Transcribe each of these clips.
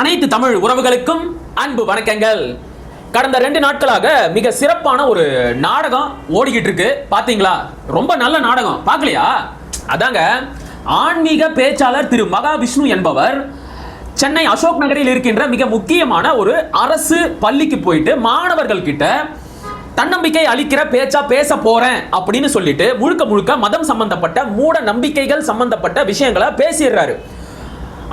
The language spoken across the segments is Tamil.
அனைத்து தமிழ் உறவுகளுக்கும் அன்பு வணக்கங்கள். கடந்த ரெண்டு நாட்களாக மிக சிறப்பான ஒரு நாடகம் ஓடிக்கிட்டு இருக்கு. பாத்தீங்களா? ரொம்ப நல்ல நாடகம். பார்க்கலையா அதாங்க ஆன்மீக பேச்சாளர் திரு மகாவிஷ்ணு என்பவர் சென்னை அசோக் நகரில் இருக்கின்ற மிக முக்கியமான ஒரு அரசு பள்ளிக்கு போயிட்டு மாணவர்கள் கிட்ட தன்னம்பிக்கை அளிக்கிற பேச்சா பேச போறேன் அப்படின்னு சொல்லிட்டு முழுக்க முழுக்க மதம் சம்பந்தப்பட்ட மூட நம்பிக்கைகள் சம்பந்தப்பட்ட விஷயங்களை பேசிடுறாரு.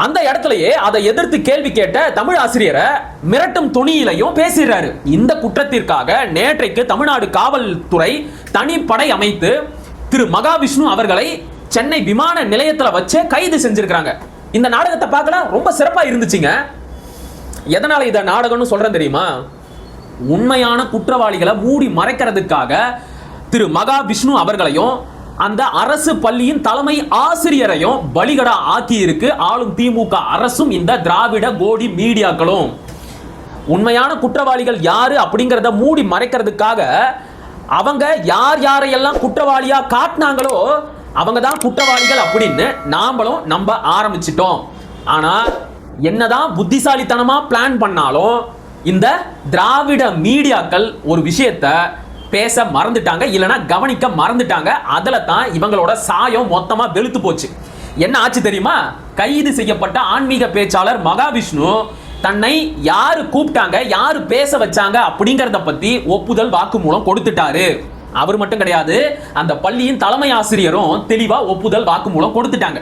அந்த இடத்துலயே அதை எதிர்த்து கேள்வி கேட்ட தமிழ் ஆசிரியரை மிரட்டும் துணியிலையும் பேசிடுறாரு. இந்த குற்றத்திற்காக நேற்றைக்கு தமிழ்நாடு காவல்துறை தனிப்படை அமைத்து திரு மகாவிஷ்ணு அவர்களை சென்னை விமான நிலையத்தில் வச்சு கைது செஞ்சிருக்கிறாங்க. இந்த நாடகத்தை பார்க்கல ரொம்ப சிறப்பா இருந்துச்சுங்க. எதனால இதை நாடகம்னு சொல்றேன் தெரியுமா? உண்மையான குற்றவாளிகளை மூடி மறைக்கிறதுக்காக திரு மகாவிஷ்ணு அவர்களையும் அந்த அரசு பள்ளியின் தலைமை ஆசிரியரையும் பலிகடா ஆக்கி இருக்கு ஆளும் திமுக அரசும் இந்த திராவிட கோடி மீடியாக்களும். உண்மையான குற்றவாளிகள் யாரு அப்படிங்கிறத மூடி மறைக்கிறதுக்காக அவங்க யார் யாரையெல்லாம் குற்றவாளியா காட்டினாங்களோ அவங்க தான் குற்றவாளிகள் அப்படின்னு நாமளும் நம்ப ஆரம்பிச்சிட்டோம். ஆனா என்னதான் புத்திசாலித்தனமா பிளான் பண்ணாலும் இந்த திராவிட மீடியாக்கள் ஒரு விஷயத்த பேச மறந்துட்டாங்க இல்லைனா கவனிக்க மறந்துட்டாங்க. அதில் தான் இவங்களோட சாயம் மொத்தமாக வெளுத்து போச்சு. என்ன ஆச்சு தெரியுமா? கைது செய்யப்பட்ட ஆன்மீக பேச்சாளர் மகாவிஷ்ணு தன்னை யாரு கூப்பிட்டாங்க யாரு பேச வச்சாங்க அப்படிங்கிறத பத்தி ஒப்புதல் வாக்குமூலம் கொடுத்துட்டாரு. அவர் மட்டும் கிடையாது அந்த பள்ளியின் தலைமை ஆசிரியரும் தெளிவா ஒப்புதல் வாக்குமூலம் கொடுத்துட்டாங்க.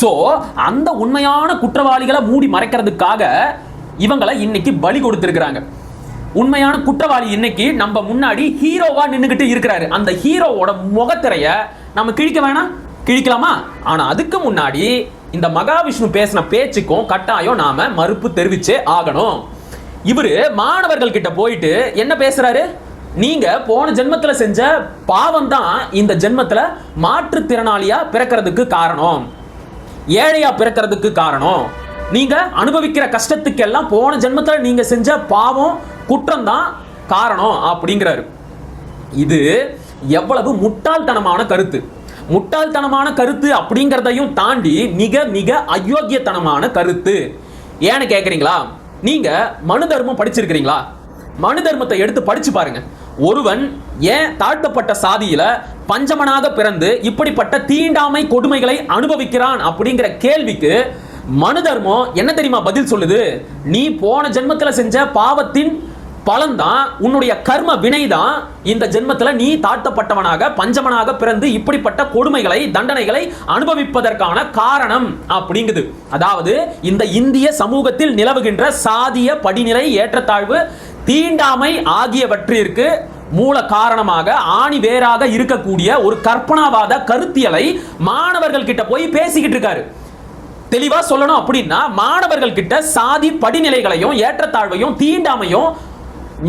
சோ அந்த உண்மையான குற்றவாளிகளை மூடி மறைக்கிறதுக்காக இவங்களை இன்னைக்கு பலி கொடுத்துருக்குறாங்க. உண்மையான குற்றவாளி இன்னைக்கு நம்ம முன்னாடி ஹீரோவா நின்றுகிட்டு இருக்கிறாரு. அந்த ஹீரோவோட முகத்திரைய நம்ம கிழிக்க வேணாம்? கிழிக்கலாமா? ஆனா அதுக்கு முன்னாடி இந்த மகாவிஷ்ணு பேசின பேச்சுக்கும் கட்டாயம் நாம மறுப்பு தெரிவிச்சே ஆகணும். இவரு மாணவர்கள் கிட்ட போயிட்டு என்ன பேசுறாரு? நீங்க போன ஜென்மத்துல செஞ்ச பாவம் தான் இந்த ஜென்மத்துல மாற்றுத்திறனாளியா பிறக்கிறதுக்கு காரணம். ஏழையா பிறக்கிறதுக்கு காரணம். நீங்க அனுபவிக்கிற கஷ்டத்துக்கெல்லாம் போன ஜென்மத்துல நீங்க செஞ்ச பாவம் குற்றம் தான் காரணம் அப்படிங்கிறாரு. இது எவ்வளவு முட்டாள்தனமான கருத்து. முட்டாள்தனமான கருத்து அப்படிங்கிறதையும் தாண்டி மிக மிக அயோக்கியத்தனமான கருத்து. ஏன்னு கேட்குறீங்களா நீங்கள் மனு தர்மம் படிச்சிருக்கிறீங்களா? மனு தர்மத்தை எடுத்து படிச்சு பாருங்க. ஒருவன் ஏன் தாழ்த்தப்பட்ட சாதியில பஞ்சமனாக பிறந்து இப்படிப்பட்ட தீண்டாமை கொடுமைகளை அனுபவிக்கிறான் அப்படிங்கிற கேள்விக்கு மனு தர்மம் என்ன தெரியுமா பதில் சொல்லுது? நீ போன ஜென்மத்தில் செஞ்ச பாவத்தின் பலன்தான் உன்னுடைய கர்ம வினை தான் இந்த ஜென்மத்தில் நீ தாழ்த்தப்பட்டவனாக பஞ்சமனாக பிறந்து இப்படிப்பட்ட கொடுமைகளை தண்டனைகளை அனுபவிப்பதற்கான காரணம் அப்படிங்குது. அதாவது இந்த இந்திய சமூகத்தில் நிலவுகின்ற சாதிய படிநிலை ஏற்றத்தாழ்வு தீண்டாமை ஆகியவற்றிற்கு மூல காரணமாக ஆணி வேறாக இருக்கக்கூடிய ஒரு கற்பனாவாத கருத்தியலை மாணவர்கள் கிட்ட போய் பேசிக்கிட்டு இருக்காரு. தெளிவா சொல்லணும் அப்படின்னா மாணவர்கள் கிட்ட சாதி படிநிலைகளையும் ஏற்றத்தாழ்வையும் தீண்டாமையும்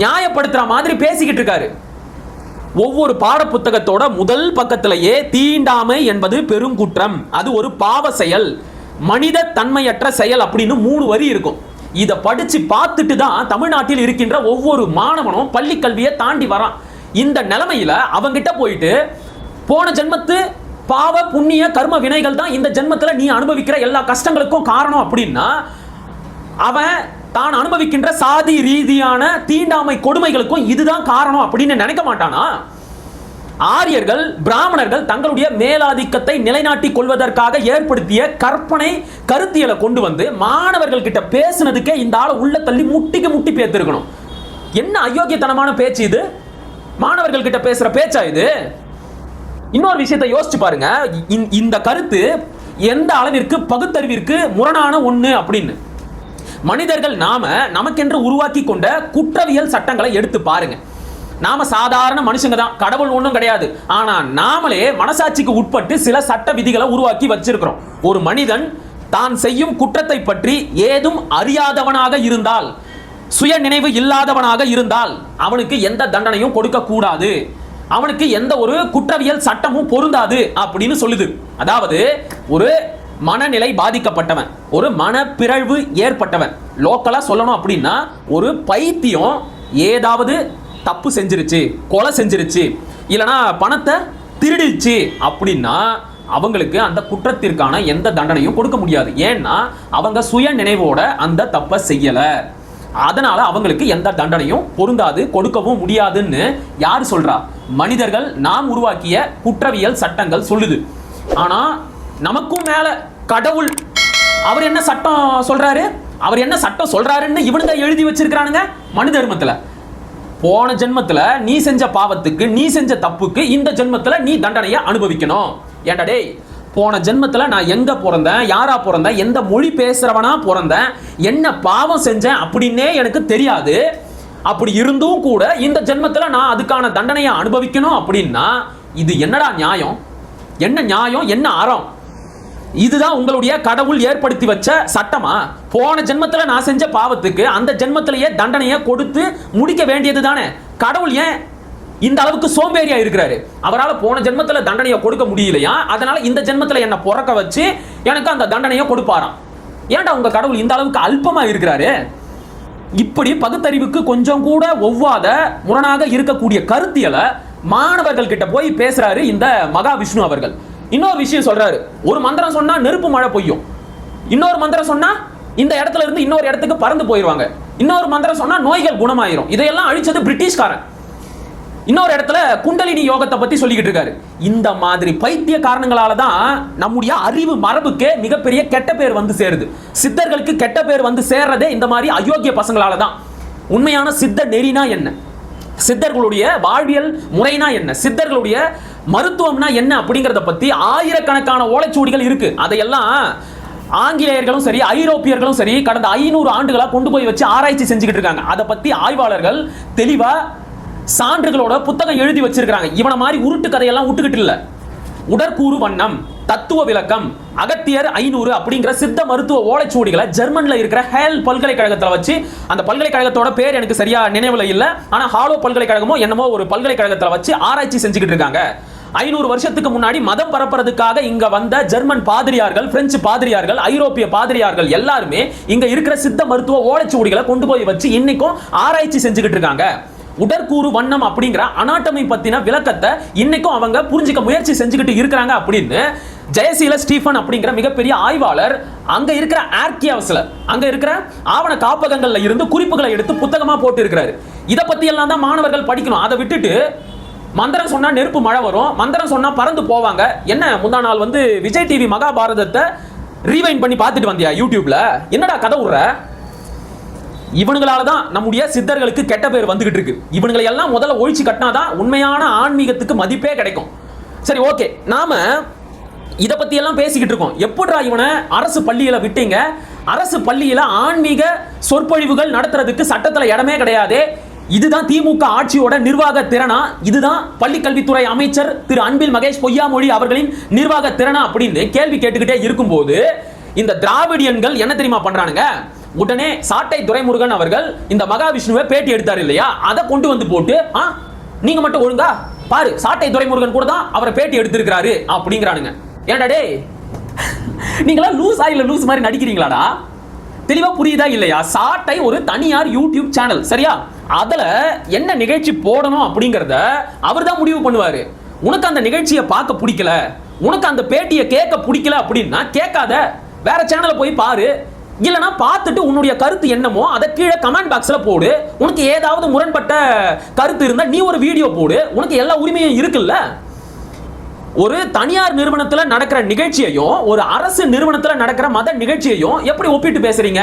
நியாயப்படுத்துற மாதிரி பேசிக்கிட்டு இருக்காரு. ஒவ்வொரு பாட புத்தகத்தோட முதல் பக்கத்திலேயே தீண்டாமை என்பது பெருங்குற்றம் அது ஒரு பாவ செயல். மனித தன்மையற்ற செயல் அப்படின்னு மூணு வரி இருக்கும். இதை படிச்சு பார்த்துட்டு தான் தமிழ்நாட்டில் இருக்கின்ற ஒவ்வொரு மாணவனும் பள்ளி கல்வியை தாண்டி வரான். இந்த நிலைமையில அவங்கிட்ட போயிட்டு போன ஜென்மத்து பாவ புண்ணிய கர்ம வினைகள் தான் இந்த ஜென்மத்தில் நீ அனுபவிக்கிற எல்லா கஷ்டங்களுக்கும் காரணம் அப்படின்னா அவன் தான் அனுபவிக்கின்ற சாதி ரீதியான தீண்டாமை கொடுமைகளுக்கும் இதுதான் காரணம் அப்படின்னு நினைக்க மாட்டானா? ஆரியர்கள் பிராமணர்கள் தங்களுடைய மேலாதிக்கத்தை நிலைநாட்டிக் கொள்வதற்காக ஏற்படுத்திய கற்பனை கருத்தியலை கொண்டு வந்து மாணவர்கள் கிட்ட பேசுனதுக்கே இந்த ஆளை உள்ள தள்ளி முட்டிக்கு முட்டி பேத்திருக்கணும். என்ன அயோக்கியத்தனமான பேச்சு இது? மாணவர்கள் கிட்ட பேசுற பேச்சா இது? இன்னொரு விஷயத்தை யோசிச்சு பாருங்க. இந்த- இந்த கருத்து எந்த அளவிற்கு பகுத்தறிவிற்கு முரணான ஒண்ணு அப்படின்னு. மனிதர்கள் நாம நமக்கென்று உருவாக்கி கொண்ட குற்றவியல் சட்டங்களை எடுத்து பாருங்க. நாம சாதாரண மனுஷங்க தான். கடவுள் ஒன்றும் கிடையாது. ஆனா நாமளே மனசாட்சிக்கு உட்பட்டு சில சட்ட விதிகளை உருவாக்கி வச்சிருக்கிறோம். ஒரு மனிதன் தான் செய்யும் குற்றத்தை பற்றி ஏதும் அறியாதவனாக இருந்தால் சுய நினைவு இல்லாதவனாக இருந்தால் அவனுக்கு எந்த தண்டனையும் கொடுக்க கூடாது அவனுக்கு எந்த ஒரு குற்றவியல் சட்டமும் பொருந்தாது அப்படின்னு சொல்லுது. அதாவது ஒரு மனநிலை பாதிக்கப்பட்டவன் ஒரு மனப்பிறழ்வு ஏற்பட்டவன். லோக்கலாக சொல்லணும் அப்படின்னா ஒரு பைத்தியம் ஏதாவது தப்பு செஞ்சிருச்சு கொலை செஞ்சிருச்சு இல்லைனா பணத்தை திருடிச்சு அப்படின்னா அவங்களுக்கு அந்த குற்றத்திற்கான எந்த தண்டனையும் கொடுக்க முடியாது. ஏன்னா அவங்க சுய நினைவோட அந்த தப்பை செய்யலை. அதனால அவங்களுக்கு எந்த தண்டனையும் பொருந்தாது கொடுக்கவும் முடியாதுன்னு யார் சொல்றா? மனிதர்கள் நாம் உருவாக்கிய குற்றவியல் சட்டங்கள் சொல்லுது. ஆனால் நமக்கும் மேல கடவுள் அவர் என்ன சட்டம் சொல்றாரு? அவர் என்ன சட்டம் சொல்றாருன்னு இவனுங்க எழுதி வச்சிருக்கிறானுங்க மனு தர்மத்துல. போன ஜென்மத்துல நீ செஞ்ச பாவத்துக்கு நீ செஞ்ச தப்புக்கு இந்த ஜென்மத்துல நீ தண்டனையை அனுபவிக்கணும். ஏன்டா டேய் போன ஜென்மத்துல நான் எங்க பிறந்தேன் யாரா பிறந்தேன் எந்த மொழி பேசுறவனா பிறந்தேன் என்ன பாவம் செஞ்சேன் அப்படின்னே எனக்கு தெரியாது. அப்படி இருந்தும் கூட இந்த ஜென்மத்துல நான் அதுக்கான தண்டனையை அனுபவிக்கணும் அப்படின்னா இது என்னடா நியாயம்? என்ன நியாயம்? என்ன அறம்? இதுதான் உங்களுடைய கடவுள் ஏற்படுத்தி வச்ச சட்டமா? போன ஜென்மத்துல நான் செஞ்ச பாவத்துக்கு அந்த ஜென்மத்திலேயே தண்டனையை கொடுத்து முடிக்க வேண்டியது தானே கடவுள் ஏன் இந்த அளவுக்கு சோம்பேறியா இருக்கிறாரு? அவரால் போன ஜென்மத்தில் தண்டனையை கொடுக்க முடியலையா? அதனால இந்த ஜென்மத்தில் என்னை பிறக்க வச்சு எனக்கு அந்த தண்டனையை கொடுப்பாராம். ஏன்டா உங்க கடவுள் இந்த அளவுக்கு அல்பமா இருக்கிறாரு? இப்படி பகுத்தறிவுக்கு கொஞ்சம் கூட ஒவ்வாத முரணாக இருக்கக்கூடிய கருத்தியலை மாணவர்கள் கிட்ட போய் பேசுறாரு இந்த மகாவிஷ்ணு அவர்கள். இன்னொரு விஷயம் சொல்றாரு. ஒரு மந்திரம் சொன்னா நெருப்பு மழை பொய்யும். இன்னொரு மந்திரம் சொன்னா இந்த இடத்துல இருந்து இன்னொரு இடத்துக்கு பறந்து போயிடுவாங்க இன்னொரு மந்திரம் சொன்னா நோய்கள் குணமாயிரும். இதையெல்லாம் அழிச்சது பிரிட்டிஷ்காரன். இன்னொரு இடத்துல குண்டலினி யோகத்தை பத்தி சொல்லிக்கிட்டு இருக்காரு. இந்த மாதிரி பைத்திய காரணங்களால தான் நம்முடைய அறிவு மரபுக்கே மிகப்பெரிய கெட்ட பேர் வந்து சேருது. சித்தர்களுக்கு கெட்ட பேர் வந்து சேர்றதே இந்த மாதிரி அயோக்கிய பசங்களால தான் உண்மையான சித்த நெறினா என்ன? சித்தர்களுடைய வாழ்வியல் முறைனா என்ன? சித்தர்களுடைய மருத்துவம்னா என்ன அப்படிங்கிறத பத்தி ஆயிரக்கணக்கான ஓலைச்சுவடிகள் இருக்கு. அதையெல்லாம் ஆங்கிலேயர்களும் சரி ஐரோப்பியர்களும் சரி கடந்த ஐநூறு ஆண்டுகளாக கொண்டு போய் வச்சு ஆராய்ச்சி செஞ்சுக்கிட்டு இருக்காங்க. அதை பத்தி ஆய்வாளர்கள் தெளிவா சான்றுகளோட புத்தகம் எழுதி வச்சிருக்காங்க இவனை மாதிரி உருட்டு கதையெல்லாம் விட்டுக்கிட்டு இல்ல. உடற்கூறு வண்ணம் தத்துவ விளக்கம் அகத்தியர் ஐநூறு அப்படிங்கிற சித்த மருத்துவ ஓலைச்சுவடிகளை ஜெர்மன்ல இருக்கிற ஹேல் பல்கலைக்கழகத்தில் வச்சு அந்த பல்கலைக்கழகத்தோட பேர் எனக்கு சரியா நினைவில் இல்லை. ஆனால் ஹாலோ பல்கலைக்கழகமோ என்னமோ ஒரு பல்கலைக்கழகத்தில் வச்சு ஆராய்ச்சி செஞ்சுக்கிட்டு இருக்காங்க. ஐநூறு வருஷத்துக்கு முன்னாடி மதம் பரப்புறதுக்காக இங்க வந்த ஜெர்மன் பாதிரியார்கள் பிரெஞ்சு பாதிரியார்கள் ஐரோப்பிய பாதிரியார்கள் எல்லாருமே இங்க இருக்கிற சித்த மருத்துவ ஓலைச்சுவடிகளை கொண்டு போய் வச்சு இன்னைக்கும் ஆராய்ச்சி செஞ்சுக்கிட்டு இருக்காங்க. உடற்கூறு வண்ணம் அப்படிங்கிற அனாட்டமை பத்தின விளக்கத்தை இன்னைக்கும் அவங்க புரிஞ்சுக்க முயற்சி செஞ்சுக்கிட்டு இருக்கிறாங்க அப்படின்னு ஜெயசீல ஸ்டீஃபன் அப்படிங்கிற மிகப்பெரிய ஆய்வாளர் அங்க இருக்கிற ஆர்கியாவஸ்ல அங்க இருக்கிற ஆவண காப்பகங்கள்ல இருந்து குறிப்புகளை எடுத்து புத்தகமா போட்டு இருக்கிறாரு இதை பத்தி எல்லாம் தான் மாணவர்கள் படிக்கணும். அதை விட்டுட்டு மந்திரம் சொன்னா நெருப்பு மழை வரும். மந்திரம் சொன்னா பறந்து போவாங்க. என்ன முந்தா நாள் வந்து விஜய் டிவி மகாபாரதத்தை ரீவைண்ட் பண்ணி பார்த்துட்டு வந்தியா யூடியூப்ல என்னடா கதை விடுற? இவனுங்களால தான் நம்முடைய சித்தர்களுக்கு கெட்ட பேர் வந்துகிட்டு இருக்கு. இவனுங்களை எல்லாம் முதல்ல ஒழிச்சு கட்டினாதான் உண்மையான ஆன்மீகத்துக்கு மதிப்பே கிடைக்கும். சரி ஓகே நாம இதை பத்தி எல்லாம் பேசிக்கிட்டு இருக்கோம். எப்படா இவனை அரசு பள்ளியில விட்டீங்க? அரசு பள்ளியில ஆன்மீக சொற்பொழிவுகள் நடத்துறதுக்கு சட்டத்துல இடமே கிடையாது. இதுதான் திமுக ஆட்சியோட நிர்வாக திறனா? இதுதான் பள்ளி கல்வித்துறை அமைச்சர் திரு அன்பில் மகேஷ் பொய்யாமொழி அவர்களின் நிர்வாக திறனா அப்படின்னு கேள்வி கேட்டுக்கிட்டே இருக்கும்போது இந்த திராவிடியன்கள் என்ன தெரியுமா பண்றானுங்க? உடனே சாட்டை துரைமுருகன் அவர்கள் இந்த மகாவிஷ்ணுவை பேட்டி எடுத்தார் இல்லையா? அதை கொண்டு வந்து போட்டு ஆ நீங்க மட்டும் ஒழுங்கா பாரு சாட்டை துரைமுருகன் கூட தான் அவரை பேட்டி எடுத்திருக்கிறாரு அப்படிங்கிறானுங்க. ஏன்டா டேய் நீங்களா லூஸ் ஆயில லூஸ் மாதிரி நடிக்கிறீங்களாடா? தெளிவா புரியுதா இல்லையா? சாட்டை ஒரு தனியார் யூடியூப் சேனல் சரியா? அதுல என்ன நிகழ்ச்சி போடணும் அப்படிங்கறத அவர் தான் முடிவு பண்ணுவாரு. உனக்கு அந்த நிகழ்ச்சியை பார்க்க பிடிக்கல உனக்கு அந்த பேட்டியை கேட்க பிடிக்கல அப்படின்னா கேட்காத. வேற சேனலை போய் பாரு. இல்லைன்னா பார்த்துட்டு உன்னுடைய கருத்து என்னமோ அதை கீழே கமெண்ட் பாக்ஸில் போடு. உனக்கு ஏதாவது முரண்பட்ட கருத்து இருந்தால் நீ ஒரு வீடியோ போடு. உனக்கு எல்லா உரிமையும் இருக்குல்ல? ஒரு தனியார் நிறுவனத்தில் நடக்கிற நிகழ்ச்சியையும் ஒரு அரசு நிறுவனத்தில் நடக்கிற மத நிகழ்ச்சியையும் எப்படி ஒப்பிட்டு பேசுறீங்க?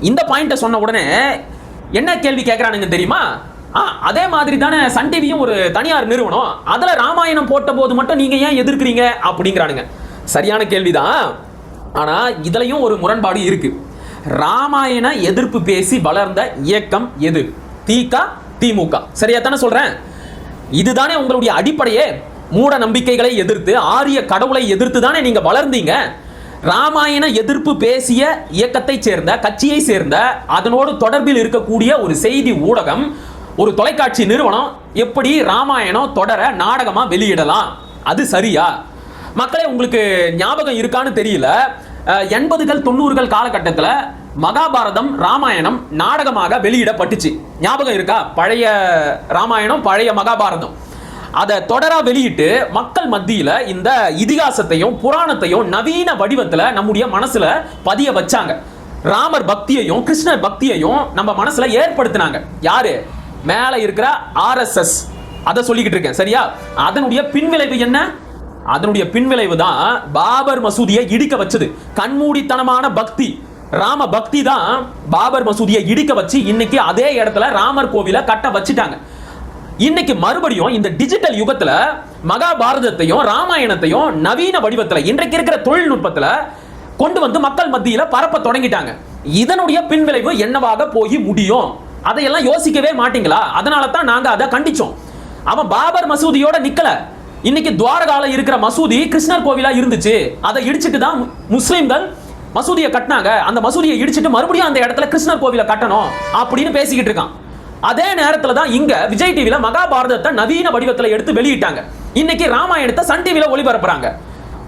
இந்த பாயிண்ட்டை சொன்ன உடனே என்ன கேள்வி கேட்கறானுங்க தெரியுமா? ஆ, அதே மாதிரி தானே சன் டிவியும் ஒரு தனியார் நிறுவனம். அதில் ராமாயணம் போட்ட போது மட்டும் நீங்கள் ஏன் எதிர்க்கிறீங்க? அப்படிங்கிறானுங்க. சரியான கேள்விதான். ஆனால் இதுலையும் ஒரு முரண்பாடு இருக்கு. ராமாயண எதிர்ப்பு பேசி வளர்ந்த இயக்கம் எது? திக திமுக. சரியா தானே சொல்றேன்? இதுதானே உங்களுடைய அடிப்படையே? மூட நம்பிக்கைகளை எதிர்த்து ஆரிய கடவுளை எதிர்த்து தானே நீங்க வளர்ந்தீங்க. ராமாயண எதிர்ப்பு பேசிய இயக்கத்தை சேர்ந்த கட்சியை சேர்ந்த அதனோடு தொடர்பில் இருக்கக்கூடிய ஒரு செய்தி ஊடகம் ஒரு தொலைக்காட்சி நிறுவனம் எப்படி ராமாயணம் தொடர நாடகமா வெளியிடலாம்? அது சரியா? மக்களே உங்களுக்கு ஞாபகம் இருக்கான்னு தெரியல. எண்பதுகள் தொண்ணூறுகள் காலகட்டத்தில் மகாபாரதம் ராமாயணம் நாடகமாக வெளியிடப்பட்டுச்சு. ஞாபகம் இருக்கா? பழைய ராமாயணம் பழைய மகாபாரதம். அதை தொடரா வெளியிட்டு மக்கள் மத்தியில இந்த இதிகாசத்தையும் புராணத்தையும் நவீன வடிவத்துல நம்முடைய மனசுல பதிய வச்சாங்க. ராமர் பக்தியையும் கிருஷ்ணர் பக்தியையும் நம்ம மனசுல ஏற்படுத்தினாங்க. யாரு? மேல இருக்கிற ஆர்எஸ்எஸ் அதை சொல்லிக்கிட்டு இருக்கேன். சரியா? அதனுடைய பின்விளைவு என்ன? அதனுடைய பின்விளைவு தான் பாபர் மசூதியை இடிக்க வச்சது. கண்மூடித்தனமான பக்தி. ராம பக்தி தான் பாபர் மசூதியை இடிக்க வச்சு இன்னைக்கு அதே இடத்துல ராமர் கோவிலை கட்ட வச்சுட்டாங்க. இன்னைக்கு மறுபடியும் இந்த டிஜிட்டல் யுகத்துல மகாபாரதத்தையும் ராமாயணத்தையும் நவீன வடிவத்துல இன்றைக்கு இருக்கிற தொழில்நுட்பத்துல கொண்டு வந்து மக்கள் மத்தியில பரப்ப தொடங்கிட்டாங்க. இதனுடைய பின்விளைவு என்னவாக போய் முடியும்? அதையெல்லாம் யோசிக்கவே மாட்டீங்களா? அதனால தான் நாங்க அதை கண்டிச்சோம். அவன் பாபர் மசூதியோட நிக்கல. இன்னைக்கு துவாரகால இருக்கிற மசூதி கிருஷ்ணர் கோவிலா இருந்துச்சு. அதை இடிச்சிட்டு தான் முஸ்லிம்கள் மசூதியை கட்டினாங்க. அந்த மசூதியை இடிச்சிட்டு மறுபடியும் அந்த இடத்துல கிருஷ்ணர் கோவிலை கட்டணும் அப்படின்னு பேசிக்கிட்டு இருக்கான். அதே நேரத்துல தான் இங்க விஜய் டிவில மகாபாரதத்தை நவீன வடிவத்துல எடுத்து வெளியிட்டாங்க. இன்னைக்கு ராமாயணத்தை சன் டிவில ஒளிபரப்புறாங்க.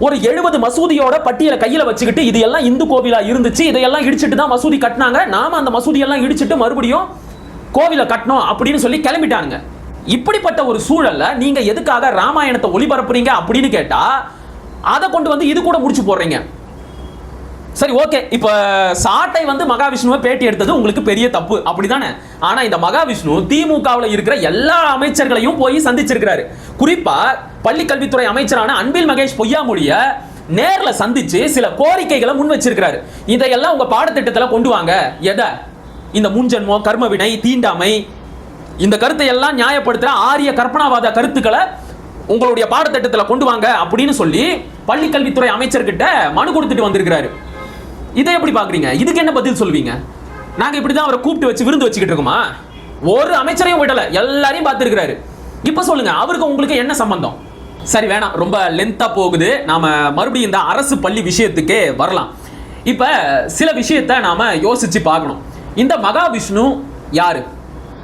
ஒரு எழுபது மசூதியோட பட்டியலை கையில வச்சுக்கிட்டு இது எல்லாம் இந்து கோவிலா இருந்துச்சு இதையெல்லாம் இடிச்சிட்டு தான் மசூதி கட்டினாங்க. நாம அந்த மசூதியெல்லாம் இடிச்சிட்டு மறுபடியும் கோவிலை கட்டணும் அப்படின்னு சொல்லி கிளம்பிட்டானுங்க. இப்படிப்பட்ட ஒரு சூழல்ல நீங்க எதுக்காக ராமாயணத்தை ஒளிபரப்புறீங்க அப்படின்னு கேட்டா அதை கொண்டு வந்து இது கூட முடிச்சு போடுறீங்க. சரி ஓகே இப்போ சாட்டை வந்து மகாவிஷ்ணுவை பேட்டி எடுத்தது உங்களுக்கு பெரிய தப்பு. அப்படிதானே? ஆனா இந்த மகாவிஷ்ணு திமுகவில் இருக்கிற எல்லா அமைச்சர்களையும் போய் சந்திச்சிருக்கிறாரு. குறிப்பா பள்ளி கல்வித்துறை அமைச்சரான அன்பில் மகேஷ் பொய்யாமொழிய நேர்ல சந்திச்சு சில கோரிக்கைகளை முன் வச்சிருக்கிறாரு. இதையெல்லாம் உங்க பாடத்திட்டத்துல கொண்டு வாங்க. எதை? இந்த முன்ஜென்மோ கர்மவினை தீண்டாமை. இந்த கருத்தை எல்லாம் நியாயப்படுத்துற ஆரிய கற்பனாவாத கருத்துக்களை உங்களுடைய பாடத்திட்டத்துல கொண்டு வாங்க அப்படின்னு சொல்லி பள்ளி கல்வித்துறை அமைச்சர்கிட்ட மனு கொடுத்துட்டு வந்திருக்கிறாரு. இதை எப்படி பாக்குறீங்க இதுக்கு என்ன பதில் சொல்லுவீங்க? நாங்க இப்படிதான் அவரை கூப்பிட்டு வச்சு விருந்து வச்சுக்கிட்டு இருக்கோமா? ஒரு அமைச்சரையும் விடல எல்லாரையும் பார்த்துருக்கிறாரு. இப்ப சொல்லுங்க அவருக்கு உங்களுக்கு என்ன சம்பந்தம்? சரி வேணாம் ரொம்ப லென்த்தா போகுது. நாம மறுபடியும் இந்த அரசு பள்ளி விஷயத்துக்கே வரலாம். இப்ப சில விஷயத்த நாம யோசிச்சு பார்க்கணும். இந்த மகாவிஷ்ணு யாரு?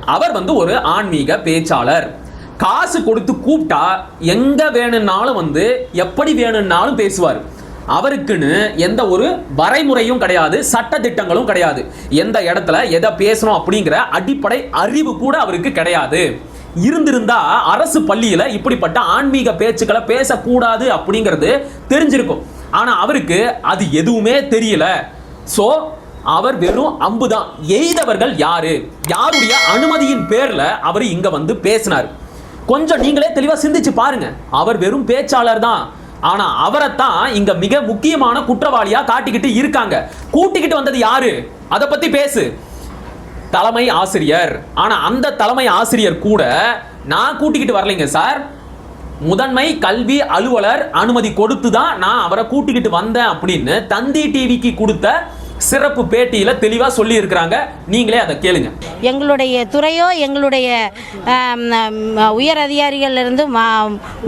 அவர் வந்து ஒரு ஆன்மீக பேச்சாளர். காசு கொடுத்து கூப்பிட்டா எங்க வேணும்னாலும் வந்து எப்படி வேணும்னாலும் பேசுவார். அவருக்குன்னு எந்த ஒரு வரைமுறையும் கிடையாது சட்ட திட்டங்களும் கிடையாது. எந்த இடத்துல எதை பேசணும் அப்படிங்கிற அடிப்படை அறிவு கூட அவருக்கு கிடையாது. இருந்திருந்தா அரசு பள்ளியில இப்படிப்பட்ட ஆன்மீக பேச்சுக்களை பேசக்கூடாது அப்படிங்கிறது தெரிஞ்சிருக்கும். ஆனா அவருக்கு அது எதுவுமே தெரியல. சோ அவர் வெறும் அம்புதான். எய்தவர்கள் யாரு? யாருடைய அனுமதியின் பேர்ல அவர் இங்க வந்து பேசினார். கொஞ்சம் நீங்களே தெளிவா சிந்திச்சு பாருங்க. அவர் வெறும் பேச்சாளர் தான் ஆனா தான் இங்க மிக முக்கியமான குற்றவாளியா காட்டிக்கிட்டு இருக்காங்க. கூட்டிக்கிட்டு வந்தது யாரு? அதை பத்தி பேசு. தலைமை ஆசிரியர். ஆனா அந்த தலைமை ஆசிரியர் கூட நான் கூட்டிக்கிட்டு வரலைங்க சார். முதன்மை கல்வி அலுவலர் அனுமதி கொடுத்து தான் நான் அவரை கூட்டிக்கிட்டு வந்தேன் அப்படின்னு தந்தி டிவிக்கு கொடுத்த சிறப்பு பேட்டியில தெளிவா சொல்லி இருக்கிறாங்க நீங்களே அதை கேளுங்க. எங்களுடைய துறையோ எங்களுடைய உயர் அதிகாரிகளிலிருந்து மா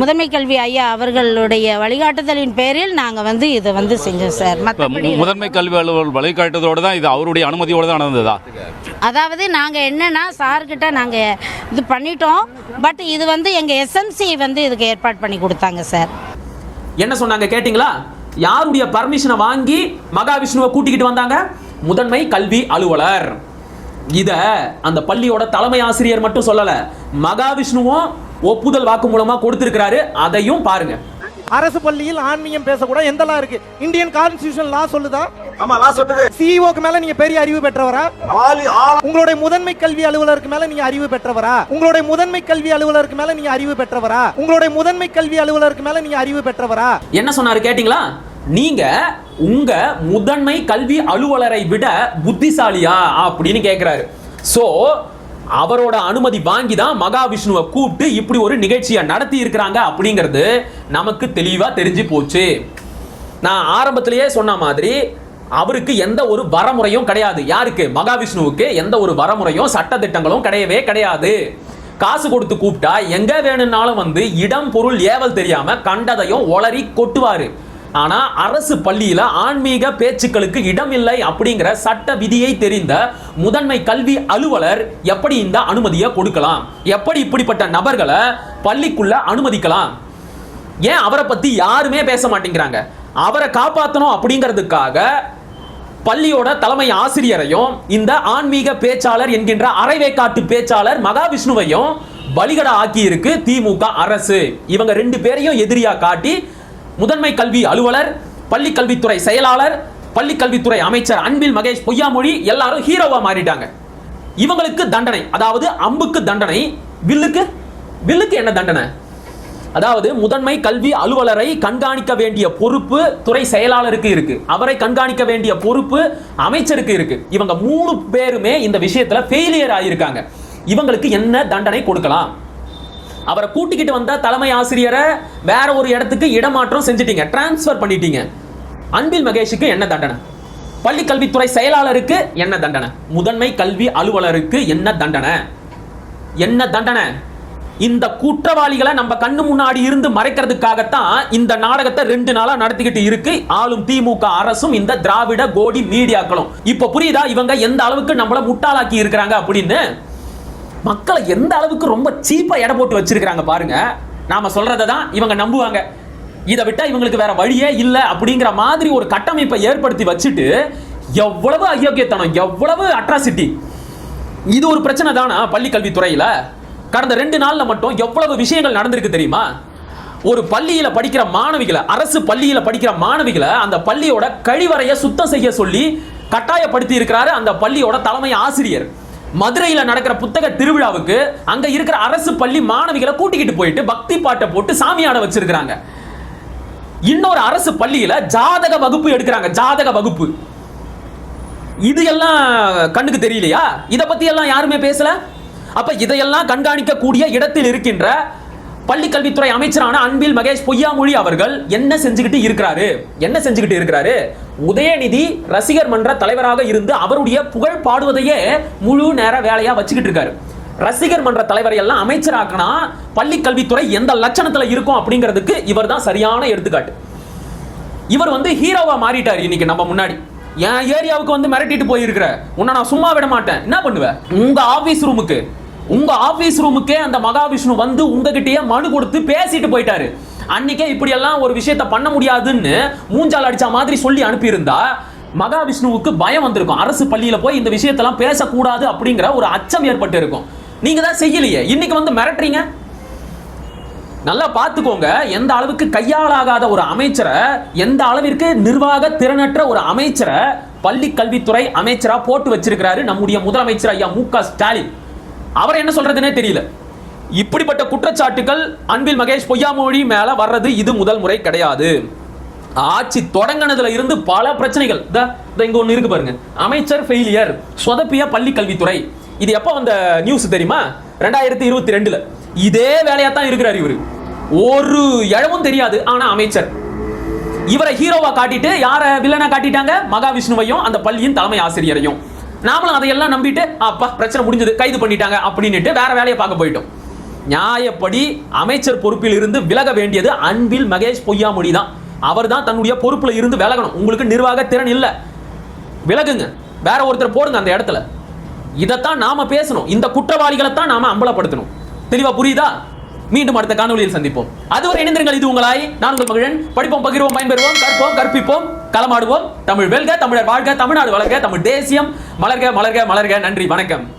முதன்மை கல்வி ஐயா அவர்களுடைய வழிகாட்டுதலின் பேரில் நாங்கள் வந்து இதை வந்து செஞ்சோம் சார். முதன்மை கல்வி அலுவலர் வழிகாட்டுதலோடு தான் இது அவருடைய அனுமதியோடு தான் நடந்ததா? அதாவது நாங்கள் என்னன்னா சார்கிட்ட நாங்கள் இது பண்ணிட்டோம். பட் இது வந்து எங்கள் எஸ்எம்சி வந்து இதுக்கு ஏற்பாடு பண்ணி கொடுத்தாங்க சார். என்ன சொன்னாங்க கேட்டிங்களா? யாருடைய பர்மிஷனை வாங்கி மகாவிஷ்ணுவை கூட்டிக்கிட்டு வந்தாங்க? முதன்மை கல்வி அலுவலர். இத அந்த பள்ளியோட தலைமை ஆசிரியர் மட்டும் சொல்லல மகாவிஷ்ணுவும் ஒப்புதல் வாக்கு மூலமா கொடுத்திருக்கிறாரு. அதையும் பாருங்க. அரசு பள்ளியில் ஆன்மீகம் பேசக்கூட எந்தெல்லாம் இருக்கு? இந்தியன் கான்ஸ்டியூஷன் லா சொல்லுதா? ஆமா நான் சொல்றது சிஇஓக்கு மேல நீங்க பெரிய அறிவு பெற்றவரா? உங்களுடைய முதன்மை கல்வி அலுவலருக்கு மேல நீங்க அறிவு பெற்றவரா? உங்களுடைய முதன்மை கல்வி அலுவலருக்கு மேல நீங்க அறிவு பெற்றவரா? உங்களுடைய முதன்மை கல்வி அலுவலருக்கு மேல நீங்க அறிவு பெற்றவரா? என்ன சொன்னாரு கேட்டிங்களா? நீங்க உங்க முதன்மை கல்வி அலுவலரை விட புத்திசாலியா அப்படின்னு கேக்குறாரு. சோ அவரோட அனுமதி வாங்கி தான் மகாவிஷ்ணுவை கூப்பிட்டு இப்படி ஒரு நிகழ்ச்சியை நடத்தி இருக்கிறாங்க அப்படிங்கிறது நமக்கு தெளிவா தெரிஞ்சு போச்சு. நான் ஆரம்பத்திலேயே சொன்ன மாதிரி அவருக்கு எந்த ஒரு வரமுறையும் கிடையாது. யாருக்கு? மகாவிஷ்ணுவுக்கு எந்த ஒரு வரமுறையும் சட்டதிட்டங்களும் கிடையவே கிடையாது. காசு கொடுத்து கூப்பிட்டா எங்க வேணும்னாலும் வந்து இடம் பொருள் ஏவல் தெரியாம கண்டதையும் ஒளரி கொட்டுவாரு. ஆனா அரசு பள்ளியில ஆன்மீக பேச்சுக்களுக்கு இடம் இல்லை அப்படிங்கிற சட்ட விதியை தெரிந்த முதன்மை கல்வி அலுவலர் எப்படி இந்த அனுமதியை கொடுக்கலாம்? எப்படி இப்படிப்பட்ட நபர்களை பள்ளிக்குள்ள அனுமதிக்கலாம்? ஏன் அவரை பத்தி யாருமே பேச மாட்டேங்கிறாங்க? அவரை காப்பாற்றணும் அப்படிங்கிறதுக்காக பள்ளியோட தலைமை ஆசிரியரையும் இந்த ஆன்மீக பேச்சாளர் என்கின்ற அரைவேக்காட்டு பேச்சாளர் மகாவிஷ்ணுவையும் பலிகடா ஆக்கி இருக்கு திமுக அரசு. இவங்க ரெண்டு பேரையும் எதிரியா காட்டி முதன்மை கல்வி அலுவலர் பள்ளி கல்வித்துறை செயலாளர் பள்ளி கல்வித்துறை அமைச்சர் அன்பில் மகேஷ் பொய்யாமொழி எல்லாரும் ஹீரோவா மாறிட்டாங்க. இவங்களுக்கு தண்டனை அதாவது அம்புக்கு தண்டனை. வில்லுக்கு? வில்லுக்கு என்ன தண்டனை? அதாவது முதன்மை கல்வி அலுவலரை கண்காணிக்க வேண்டிய பொறுப்பு துறை செயலாளருக்கு இருக்கு. அவரை கண்காணிக்க வேண்டிய பொறுப்பு அமைச்சருக்கு இருக்கு. இவங்க மூணு பேருமே இந்த விஷயத்துல ஃபெயிலியர் ஆகியிருக்காங்க இவங்களுக்கு என்ன தண்டனை கொடுக்கலாம்? அவரை கூட்டிக்கிட்டு வந்த தலைமை ஆசிரியரை வேற ஒரு இடத்துக்கு இடமாற்றம் செஞ்சிட்டீங்க. டிரான்ஸ்ஃபர் பண்ணிட்டீங்க. அன்பில் மகேஷுக்கு என்ன தண்டனை? பள்ளி கல்வித்துறை செயலாளருக்கு என்ன தண்டனை? முதன்மை கல்வி அலுவலருக்கு என்ன தண்டனை? என்ன தண்டனை? இந்த குற்றவாளிகளை நம்ம கண்ணு முன்னாடி இருந்து மறைக்கிறதுக்காகத்தான் இந்த நாடகத்தை ரெண்டு நாளா நடத்திக்கிட்டு இருக்கு. ஆளும் திமுக அரசும் இந்த திராவிட கோடி மீடியாக்களும். இப்ப புரியுதா? இவங்க எந்த அளவுக்கு நம்மள முட்டாளாக்கி இருக்கிறாங்க அப்படின்னு? மக்களை எந்த அளவுக்கு ரொம்ப சீப்பா எடை போட்டு வச்சிருக்கிறாங்க பாருங்க. நாம சொல்றதை தான் இவங்க நம்புவாங்க. இதை விட்டா இவங்களுக்கு வேற வழியே இல்லை அப்படிங்கிற மாதிரி ஒரு கட்டமைப்பை ஏற்படுத்தி வச்சுட்டு எவ்வளவு அயோக்கியத்தனம் எவ்வளவு அட்ராசிட்டி இது ஒரு பிரச்சனை தானா பள்ளி கல்வித்துறையில கடந்த ரெண்டு நாள்ல மட்டும் எவ்வளவு விஷயங்கள் நடந்திருக்கு தெரியுமா? ஒரு பள்ளியில படிக்கிற மாணவிகளை அரசு பள்ளியில படிக்கிற மாணவிகளை அந்த பள்ளியோட கழிவறையை சுத்தம் செய்ய சொல்லி கட்டாயப்படுத்தி இருக்கிறாரு அந்த பள்ளியோட தலைமை ஆசிரியர். மதுரையில நடக்கிற புத்தக திருவிழாவுக்கு அங்க இருக்கிற அரசு பள்ளி மாணவிகளை கூட்டிக்கிட்டு போயிட்டு பக்தி பாட்டை போட்டு சாமியாட வச்சிருக்கிறாங்க. இன்னொரு அரசு பள்ளியில ஜாதக வகுப்பு எடுக்கிறாங்க ஜாதக வகுப்பு. இது எல்லாம் கண்ணுக்கு தெரியலையா? இதை பத்தி எல்லாம் யாருமே பேசல? அப்ப இதையெல்லாம் கண்காணிக்கக்கூடிய இடத்தில் இருக்கின்ற பள்ளி கல்வித்துறை அமைச்சரான அன்பில் மகேஷ் பொய்யாமொழி அவர்கள் என்ன செஞ்சுக்கிட்டு இருக்கிறாரு? என்ன செஞ்சுக்கிட்டு இருக்கிறாரு? உதயநிதி ரசிகர் மன்ற தலைவராக இருந்து அவருடைய புகழ் பாடுவதையே முழு நேர வேலையா வச்சுக்கிட்டு இருக்காரு. ரசிகர் மன்ற தலைவரை எல்லாம் அமைச்சராக்கினா பள்ளி கல்வித்துறை எந்த லட்சணத்துல இருக்கும் அப்படிங்கிறதுக்கு இவர் தான் சரியான எடுத்துக்காட்டு. இவர் வந்து ஹீரோவா மாறிட்டார் இன்னைக்கு நம்ம முன்னாடி. என் ஏரியாவுக்கு வந்து மிரட்டிட்டு போயிருக்கிற. உன்னை நான் சும்மா விட மாட்டேன். என்ன பண்ணுவேன் உங்க ஆபீஸ் ரூமுக்கு. உங்க ஆபீஸ் ரூமுக்கே அந்த மகாவிஷ்ணு வந்து உங்ககிட்டயே மனு கொடுத்து பேசிட்டு போயிட்டாரு. அன்னைக்கே இப்படி எல்லாம் ஒரு விஷயத்த பண்ண முடியாதுன்னு மூஞ்சால் அடிச்ச மாதிரி சொல்லி அனுப்பியிருந்தா மகாவிஷ்ணுவுக்கு பயம் வந்திருக்கும். அரசு பள்ளியில போய் இந்த விஷயத்தெல்லாம் பேசக்கூடாது அப்படிங்கிற ஒரு அச்சம் ஏற்பட்டு இருக்கும் நீங்க தான் செய்யலையே. இன்னைக்கு வந்து மிரட்டுறீங்க? நல்லா பார்த்துக்கோங்க. எந்த அளவுக்கு கையாளாகாத ஒரு அமைச்சரை எந்த அளவிற்கு நிர்வாக திறனற்ற ஒரு அமைச்சரை பள்ளி கல்வித்துறை அமைச்சரா போட்டு வச்சிருக்கிறாரு நம்முடைய முதலமைச்சர் ஐயா மு க ஸ்டாலின். அவர் என்ன சொல்றதுன்னே தெரியல. இப்படிப்பட்ட குற்றச்சாட்டுகள் அன்பில் மகேஷ் பொய்யாமொழி மேல வர்றது இது முதல் முறை கிடையாது. ஆட்சி தொடங்கினதுல இருந்து பல பிரச்சனைகள். இதா, இங்க ஒன்று இருக்கு பாருங்க. அமைச்சர் ஃபெயிலியர் சொதப்பிய பள்ளி கல்வித்துறை. இது எப்போ வந்த நியூஸ் தெரியுமா? ரெண்டாயிரத்தி இருபத்தி ரெண்டுல. இதே வேலையா தான் இருக்கிறார் இவரு. ஒரு இழவும் தெரியாது ஆனா அமைச்சர். இவரை ஹீரோவா காட்டிட்டு யார வில்லனா காட்டிட்டாங்க? மகாவிஷ்ணுவையும் அந்த பள்ளியின் தலைமை ஆசிரியரையும். நாமளும் அதையெல்லாம் நம்பிட்டு அப்பா பிரச்சனை முடிஞ்சது கைது பண்ணிட்டாங்க அப்படின்னுட்டு வேற வேலையை பார்க்க போயிட்டோம். நியாயப்படி அமைச்சர் பொறுப்பில் இருந்து விலக வேண்டியது அன்பில் மகேஷ் பொய்யாமொழி தான். அவர் தான் தன்னுடைய பொறுப்பில் இருந்து விலகணும். உங்களுக்கு நிர்வாக திறன் இல்லை. விலகுங்க. வேற ஒருத்தர் போடுங்க அந்த இடத்துல. இதைத்தான் நாம பேசணும். இந்த குற்றவாளிகளை தான் நாம அம்பலப்படுத்தணும். தெளிவா புரியுதா? மீண்டும் அடுத்த காணொலியில் சந்திப்போம். அதுவரை இணைந்திருங்கள். இது உங்களாய். நான் உங்கள் மகிழன். படிப்போம் பகிர்வோம் பயன்பெறுவோம். கற்போம் கற்பிப்போம். களமாடுவோம். தமிழ் வெல்க தமிழர் வாழ்க தமிழ்நாடு வளர்க தமிழ் தேசியம். மலர்க மலர்க மலர்க. நன்றி வணக்கம்.